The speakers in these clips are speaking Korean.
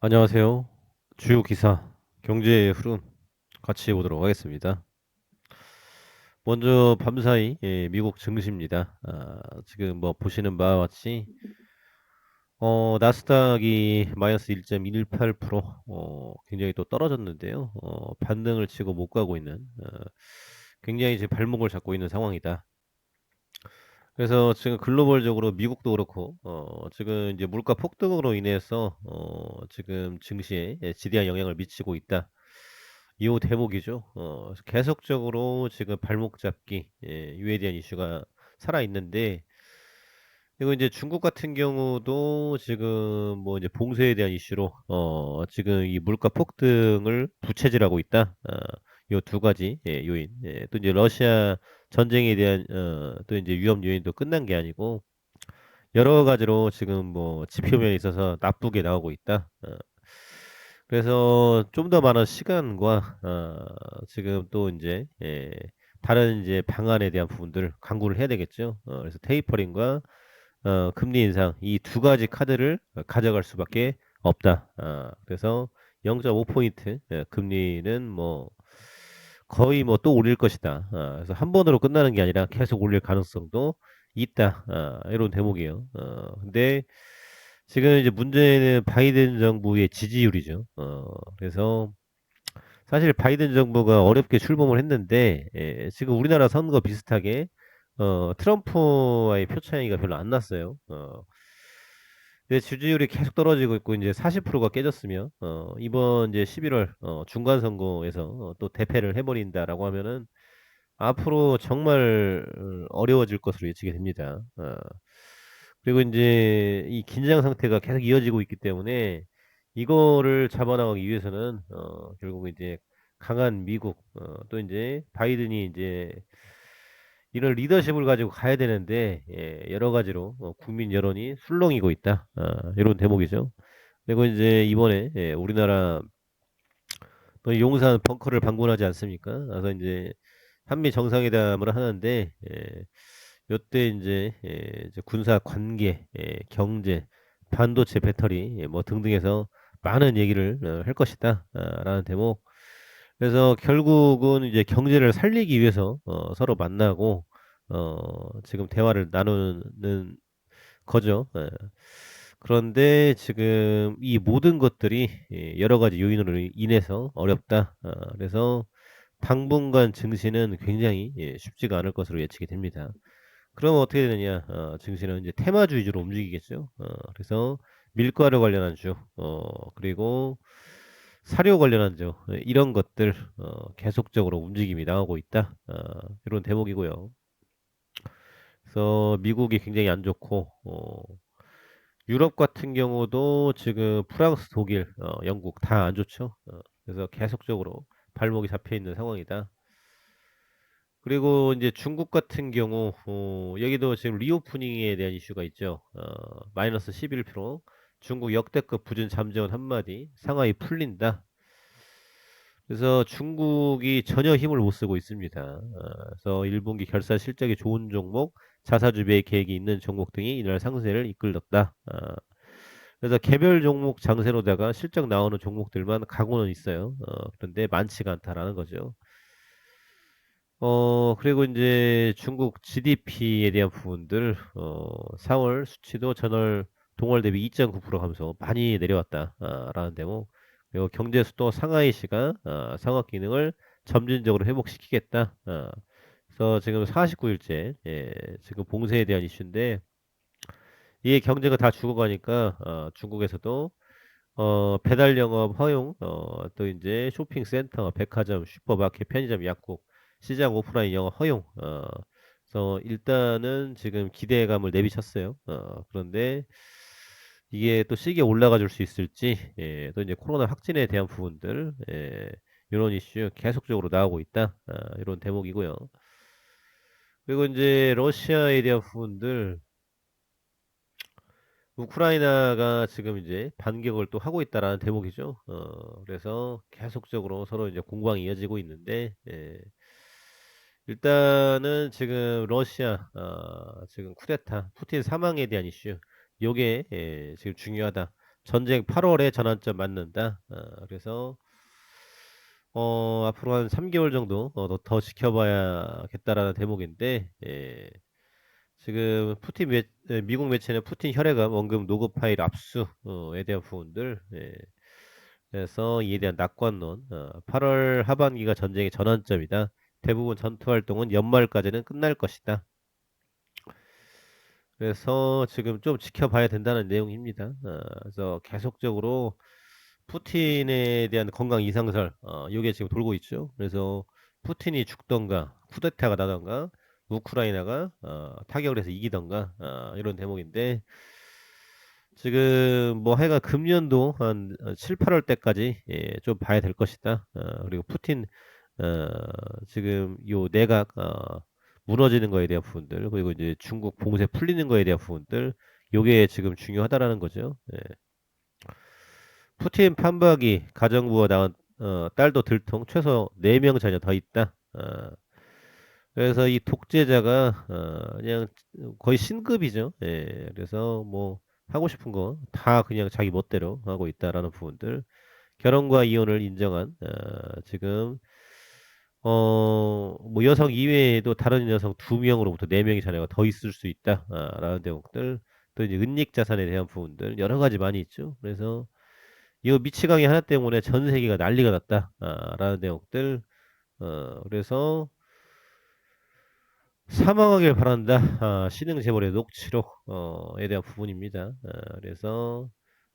안녕하세요. 주요 기사, 경제의 흐름 같이 보도록 하겠습니다. 먼저 밤사이 예, 미국 증시입니다. 아, 지금 뭐 보시는 바와 같이 어, 나스닥이 마이너스 1.18% 어, 굉장히 또 떨어졌는데요. 어, 반등을 치고 못 가고 있는 어, 굉장히 이제 발목을 잡고 있는 상황이다. 그래서 지금 글로벌적으로 미국도 그렇고 어, 지금 이제 물가 폭등으로 인해서 어, 지금 증시에 예, 지대한 영향을 미치고 있다. 이 대목이죠. 어, 계속적으로 지금 발목 잡기, 예, 이에 대한 이슈가 살아 있는데, 그리고 이제 중국 같은 경우도 지금 뭐 이제 봉쇄에 대한 이슈로, 어, 지금 이 물가 폭등을 부채질하고 있다. 어, 요 두 가지 예, 요인. 예, 또 이제 러시아 전쟁에 대한 어, 또 이제 위험 요인도 끝난 게 아니고 여러 가지로 지금 뭐 지표면에 있어서 나쁘게 나오고 있다. 어, 그래서 좀 더 많은 시간과 어, 지금 또 이제 예, 다른 이제 방안에 대한 부분들 강구를 해야 되겠죠. 어, 그래서 테이퍼링과 어, 금리 인상 이 두 가지 카드를 가져갈 수밖에 없다. 어, 그래서 0.5포인트 예, 금리는 뭐 거의 뭐 또 올릴 것이다. 어, 그래서 한 번으로 끝나는 게 아니라 계속 올릴 가능성도 있다. 어, 이런 대목이에요. 어, 근데 지금 이제 문제는 바이든 정부의 지지율이죠. 어, 그래서 사실 바이든 정부가 어렵게 출범을 했는데 예, 지금 우리나라 선거 비슷하게 어, 트럼프와의 표 차이가 별로 안 났어요. 어, 근데 지지율이 계속 떨어지고 있고 이제 40%가 깨졌으며 어, 이번 이제 11월 어, 중간 선거에서 어, 또 대패를 해버린다라고 하면은 앞으로 정말 어려워질 것으로 예측이 됩니다. 어, 그리고 이제 이 긴장 상태가 계속 이어지고 있기 때문에 이거를 잡아나가기 위해서는 어, 결국 이제 강한 미국 어, 또 이제 바이든이 이제 이런 리더십을 가지고 가야 되는데 예, 여러 가지로 어, 국민 여론이 술렁이고 있다. 아, 이런 대목이죠. 그리고 이제 이번에 예, 우리나라 또 용산 벙커를 방문하지 않습니까? 그래서 이제 한미 정상회담을 하는데 예, 요때 이제, 예, 이제 군사 관계, 예, 경제, 반도체 배터리 예, 뭐 등등해서 많은 얘기를 어, 할 것이다 아, 라는 대목. 그래서 결국은 이제 경제를 살리기 위해서 어, 서로 만나고 어, 지금 대화를 나누는 거죠. 예. 그런데 지금 이 모든 것들이 예, 여러 가지 요인으로 인해서 어렵다. 어, 그래서 당분간 증시는 굉장히 예, 쉽지가 않을 것으로 예측이 됩니다. 그러면 어떻게 되느냐? 어, 증시는 이제 테마주 위주로 움직이겠죠. 어, 그래서 밀가루 관련한 주, 어, 그리고 사료 관련한 주 예, 이런 것들 어, 계속적으로 움직임이 나오고 있다. 어, 이런 대목이고요. 그래서 미국이 굉장히 안 좋고 어, 유럽 같은 경우도 지금 프랑스, 독일, 어, 영국 다 안 좋죠. 어, 그래서 계속적으로 발목이 잡혀 있는 상황이다. 그리고 이제 중국 같은 경우 어, 여기도 지금 리오프닝에 대한 이슈가 있죠. 어, 마이너스 11% 중국 역대급 부진 잠재원 한마디 상하이 풀린다. 그래서 중국이 전혀 힘을 못 쓰고 있습니다. 어, 그래서 1분기 결산 실적이 좋은 종목, 자사 주배 계획이 있는 종목 등이 이날 상세를 이끌었다. 어, 그래서 개별 종목 장세로다가 실적 나오는 종목들만 가고는 있어요. 어, 그런데 많지가 않다라는 거죠. 어, 그리고 이제 중국 GDP에 대한 부분들, 어, 4월 수치도 전월 동월 대비 2.9% 감소 많이 내려왔다. 아, 라는 데모. 그리고 경제 수도 상하이시가 아, 상업 기능을 점진적으로 회복시키겠다. 아, 그래서 지금 49일째 예, 지금 봉쇄에 대한 이슈인데 이 경제가 다 죽어가니까 어, 중국에서도 어, 배달 영업 허용, 어, 또 이제 쇼핑센터, 백화점, 슈퍼마켓, 편의점, 약국, 시장 오프라인 영업 허용. 어, 그래서 일단은 지금 기대감을 내비쳤어요. 어, 그런데 이게 또 시기에 올라가 줄 수 있을지, 예, 또 이제 코로나 확진에 대한 부분들, 예, 이런 이슈 계속적으로 나오고 있다. 아, 이런 대목이고요. 그리고 이제 러시아에 대한 부분들, 우크라이나가 지금 이제 반격을 또 하고 있다라는 대목이죠. 어, 그래서 계속적으로 서로 이제 공방이 이어지고 있는데, 예, 일단은 지금 러시아, 어, 지금 쿠데타, 푸틴 사망에 대한 이슈, 요게 예, 지금 중요하다. 전쟁 8월에 전환점 맞는다. 어, 그래서 어, 앞으로 한 3개월 정도 어, 더, 더 지켜봐야겠다라는 대목인데 예, 지금 푸틴 매, 예, 미국 매체는 푸틴 혈액암 원금 노급 파일 압수에 대한 부분들 예, 그래서 이에 대한 낙관론 어, 8월 하반기가 전쟁의 전환점이다. 대부분 전투 활동은 연말까지는 끝날 것이다. 그래서 지금 좀 지켜봐야 된다는 내용입니다. 어, 그래서 계속적으로 푸틴에 대한 건강 이상설, 어, 이게 지금 돌고 있죠. 그래서 푸틴이 죽던가, 쿠데타가 나던가, 우크라이나가 어, 타격을 해서 이기던가 어, 이런 대목인데 지금 뭐 하여간 금년도 한 7, 8월 때까지 예, 좀 봐야 될 것이다. 어, 그리고 푸틴 어, 지금 요 내각 어, 무너지는 거에 대한 부분들 그리고 이제 중국 봉쇄 풀리는 거에 대한 부분들 요게 지금 중요하다라는 거죠. 예. 푸틴 판박이 가정부와 낳은 어, 딸도 들통 최소 4명 자녀 더 있다. 어, 그래서 이 독재자가 어, 그냥 거의 신급이죠. 예, 그래서 뭐 하고 싶은 거 다 그냥 자기 멋대로 하고 있다라는 부분들 결혼과 이혼을 인정한 어, 지금 어, 뭐 여성 이외에도 다른 여성 두 명으로부터 네 명의 자녀가 더 있을 수 있다라는 대목들 또 이제 은닉 자산에 대한 부분들 여러 가지 많이 있죠. 그래서 이거 미치광이 하나 때문에 전 세계가 난리가 났다라는 대목들 어, 그래서 사망하길 바란다. 아, 신흥 재벌의 녹취록에 대한 부분입니다. 아, 그래서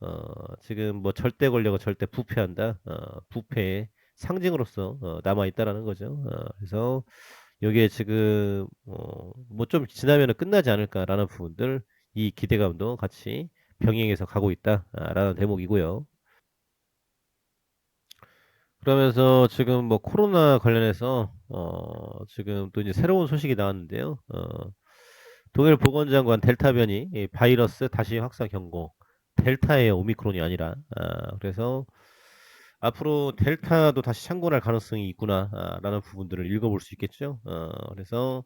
어, 지금 뭐 절대 권력은 절대 부패한다. 어, 부패의 상징으로서 어, 남아 있다라는 거죠. 어, 그래서 여기에 지금 어, 뭐 좀 지나면 끝나지 않을까라는 부분들 이 기대감도 같이 병행해서 가고 있다라는 대목이고요. 그러면서 지금 뭐 코로나 관련해서 어 지금 또 이제 새로운 소식이 나왔는데요. 어 독일 보건장관 델타 변이 이 바이러스 다시 확산 경고. 델타의 오미크론이 아니라 아 그래서 앞으로 델타도 다시 창궐할 가능성이 있구나라는 부분들을 읽어볼 수 있겠죠. 어 그래서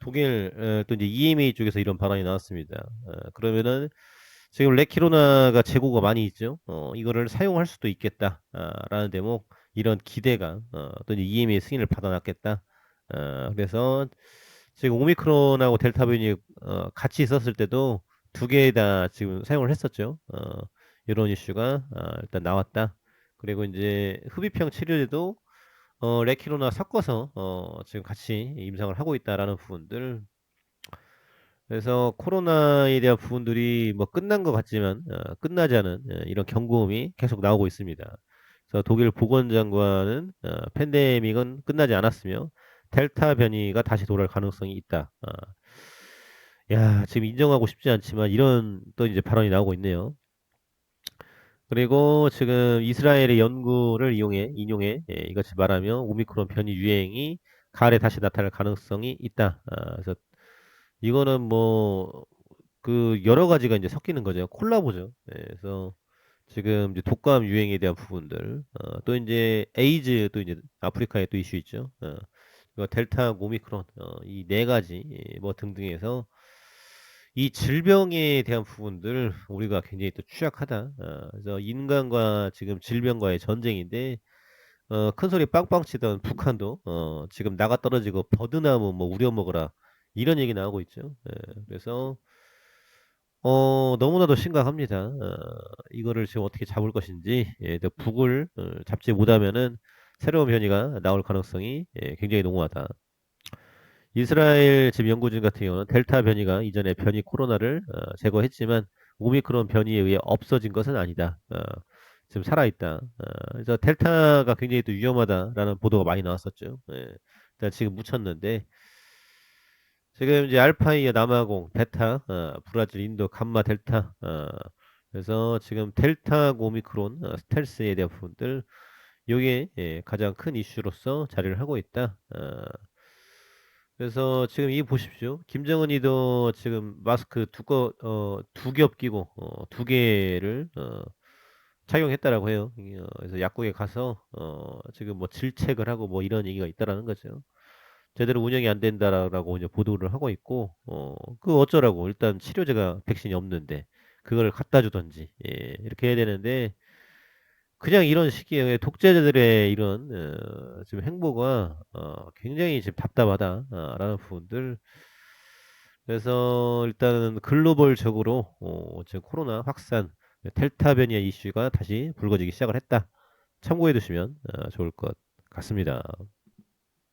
독일 어, 또 이제 EMA 쪽에서 이런 발언이 나왔습니다. 어 그러면은 지금 레키로나가 재고가 많이 있죠. 어, 이거를 사용할 수도 있겠다라는 대목, 이런 기대가 어, 또 이제 EMA 승인을 받아놨겠다. 어, 그래서 지금 오미크론하고 델타 변이 어, 같이 있었을 때도 두 개 다 지금 사용을 했었죠. 어, 이런 이슈가 어, 일단 나왔다. 그리고 이제 흡입형 치료제도 어, 레키로나 섞어서 어, 지금 같이 임상을 하고 있다라는 부분들 그래서 코로나에 대한 부분들이 뭐 끝난 것 같지만 어, 끝나지 않은 어, 이런 경고음이 계속 나오고 있습니다. 그래서 독일 보건장관은 어, 팬데믹은 끝나지 않았으며 델타 변이가 다시 돌아올 가능성이 있다. 어. 야, 지금 인정하고 싶지 않지만 이런 또 이제 발언이 나오고 있네요. 그리고 지금 이스라엘의 연구를 이용해 인용해 예, 이것이 말하며 오미크론 변이 유행이 가을에 다시 나타날 가능성이 있다. 아, 그래서 이거는 뭐 그 여러 가지가 이제 섞이는 거죠. 콜라보죠. 네, 그래서 지금 이제 독감 유행에 대한 부분들, 어, 또 이제 에이즈 또 이제 아프리카에 또 이슈 있죠. 어, 델타, 오미크론 어, 이 네 가지 예, 뭐 등등해서 이 질병에 대한 부분들 우리가 굉장히 또 취약하다. 어, 그래서 인간과 지금 질병과의 전쟁인데 어, 큰 소리 빵빵 치던 북한도 어, 지금 나가 떨어지고 버드나무 뭐 우려 먹어라 이런 얘기 나오고 있죠. 예, 그래서 어, 너무나도 심각합니다. 어, 이거를 지금 어떻게 잡을 것인지 예, 북을 어, 잡지 못하면은 새로운 변이가 나올 가능성이 예, 굉장히 농후하다. 이스라엘 지금 연구진 같은 경우는 델타 변이가 이전에 변이 코로나를 어, 제거했지만 오미크론 변이에 의해 없어진 것은 아니다. 어, 지금 살아있다. 어, 그래서 델타가 굉장히 또 위험하다라는 보도가 많이 나왔었죠. 예, 지금 묻혔는데 지금 이제 알파이어 남아공, 베타, 어, 브라질, 인도, 감마, 델타. 어, 그래서 지금 델타 오미크론 어, 스텔스에 대한 부분들 이게 예, 가장 큰 이슈로서 자리를 하고 있다. 어, 그래서 지금 이 보십시오. 김정은이도 지금 마스크 두꺼 어, 두겹 끼고 어, 두 개를 어, 착용했다라고 해요. 어, 그래서 약국에 가서 어, 지금 뭐 질책을 하고 뭐 이런 얘기가 있다라는 거죠. 제대로 운영이 안 된다라고 이제 보도를 하고 있고, 어, 그 어쩌라고. 일단 치료제가 백신이 없는데. 그걸 갖다 주든지 예, 이렇게 해야 되는데 그냥 이런 시기에 독재자들의 이런 어, 지금 행보가 어, 굉장히 지금 답답하다라는 부분들. 그래서 일단은 글로벌적으로 어, 지금 코로나 확산 델타 변이의 이슈가 다시 불거지기 시작을 했다. 참고해 두시면 어, 좋을 것 같습니다.